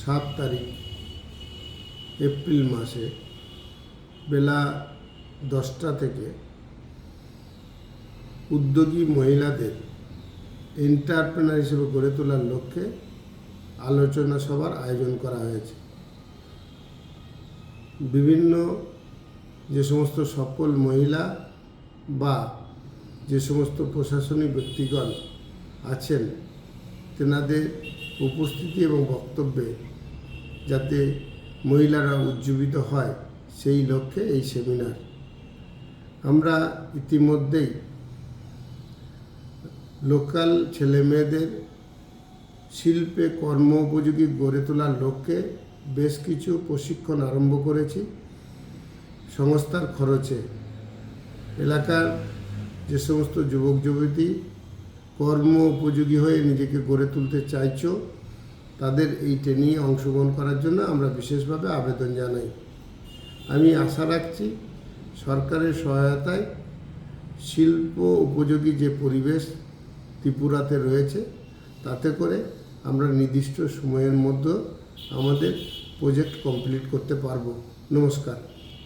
সাত তারিখ, এপ্রিল মাসে বেলা দশটা থেকে উদ্যোগী মহিলাদের এন্টারপ্রেনার হিসেবে গড়ে তোলার লক্ষ্যে আলোচনা সভার আয়োজন করা হয়েছে। বিভিন্ন যে সমস্ত সফল মহিলা বা যে সমস্ত প্রশাসনিক ব্যক্তিগণ আছেন, তেনাদের উপস্থিতি এবং বক্তব্যে যাতে মহিলারা উজ্জীবিত হয় সেই লক্ষ্যে এই সেমিনার। আমরা ইতিমধ্যেই লোকাল ছেলেমেয়েদের শিল্পে কর্ম উপযোগী গড়ে তোলার লক্ষ্যে বেশ কিছু প্রশিক্ষণ আরম্ভ করেছি। সংস্থার খরচে এলাকার যে সমস্ত যুবক যুবতী কর্ম উপযোগী হয়ে নিজেকে গড়ে তুলতে চাইছো, তাদের এই ট্রেনিংয়ে অংশগ্রহণ করার জন্য আমরা বিশেষভাবে আবেদন জানাই। আমি আশা রাখছি সরকারের সহায়তায় শিল্প উপযোগী যে পরিবেশ ত্রিপুরাতে রয়েছে, তাতে করে আমরা নির্দিষ্ট সময়ের মধ্যে আমাদের প্রজেক্ট কমপ্লিট করতে পারব। নমস্কার।